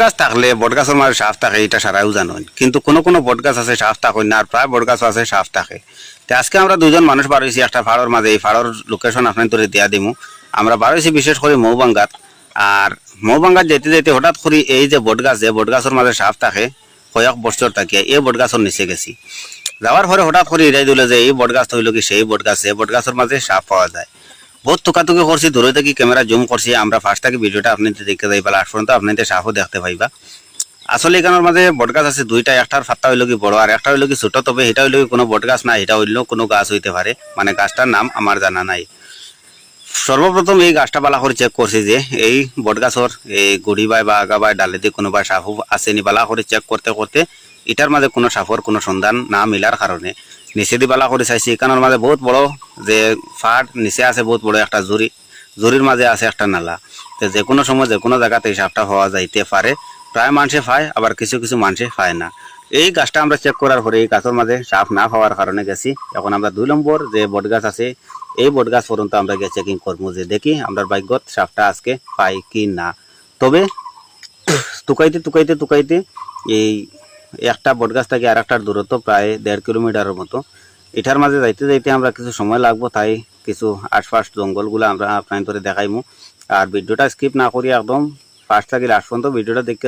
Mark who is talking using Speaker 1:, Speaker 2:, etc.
Speaker 1: গাছ থাকলে বট গাছের মাঝে সাপ থাকে, এটা সারাও জানেন কিন্তু কোনো কোনো বট গাছ আছে, সাপ থাকে, না আর প্রায় বট গাছও আছে, সাপ থাকে। তো আজকে আমরা দুজন মানুষ বার হয়েছি একটা ফাড়োর মাঝে এই ফাড়োর লোকেশন আপনার তোরে দিয়া দিমু। আমরা বার হয়েছি বিশেষ করে মৌবাঙ্গাত। আর মৌবাঙ্গাত যেতে যেতে হঠাৎ করে এই যে বট গাছ যে বট গাছের মাঝে সাপ থাকে, কয়েক বছর থাকিয়া এই বট গাছের নিচে গেছি। যাওয়ার পরে হঠাৎ করে এটাই দিল যে এই বট গাছ হইল কি সেই বট গাছ এই বট গাছের মাঝে সাপ পাওয়া যায়। বহুত তুকাতুকি করছি দূরে থেকে ক্যামেরা জুম করছি আমরা ফার্স্ট থেকে ভিডিওটা আপনি দেখতে পেলা আজ পর্যন্ত আপনাদের সাপও দেখতে পাইবা আসলে এখানের মাঝে বটগাছ আছে, দুইটা একটার ফাত্তা হইল কি বড় আর একটা হইল কি ছোট তবে এটা হইল কি কোনো বটগাছ না এটা হইল কোনো গাছ হইতে পারে। মানে গাছটার নাম আমার জানা নাই। সর্বপ্রথম এই গাছটা বালা করে চেক করছি যে, এই বটগাছর এই গুড়ি বাই বা আগা বাই ডালে দিয়ে কোনো বা সাপ আসেনি বালা করে চেক করতে করতে এটার মাঝে কোনো সাপর কোনো সন্ধান না মিলার কারণে নিচে দি বালা করে চাইছি। এখানের মাঝে বহুত বড় যে ফাট নিচে আছে, বহুত বড় একটা জুরি জুরির মাঝে আছে একটা নালা। তো যে কোনো সময় যে কোনো জায়গাতে এই সাপটা হওয়া যাইতে পারে। প্রায় মানুষে পায়, আবার কিছু কিছু মানুষে পায় না। এই গাছটা আমরা চেক করার পরে এই গাছের মাঝে সাপ না পাওয়ার কারণে গেছি। এখন আমরা দুই নম্বর যে বট গাছ আছে, এই বট গাছ পর্যন্ত আমরা গিয়ে চেকিং করব যে দেখি আমরা বাইকত সাপটা আজকে পাই কি না। তবে তুকাইতে তুকাইতে তুকাইতে এই একটা বট গাছ থেকে আর একটার দূরত্ব প্রায় দেড় কিলোমিটারের মতো। এটার মাঝে যাইতে যাইতে আমরা কিছু সময় লাগবো, তাই কিছু আশপাশ জঙ্গলগুলো আমরা আপনার ধরে দেখাইমু। আর ভিডিওটা স্কিপ না করি একদম ফার্স্ট থাকি লাস্ট পর্যন্ত ভিডিওটা দেখতে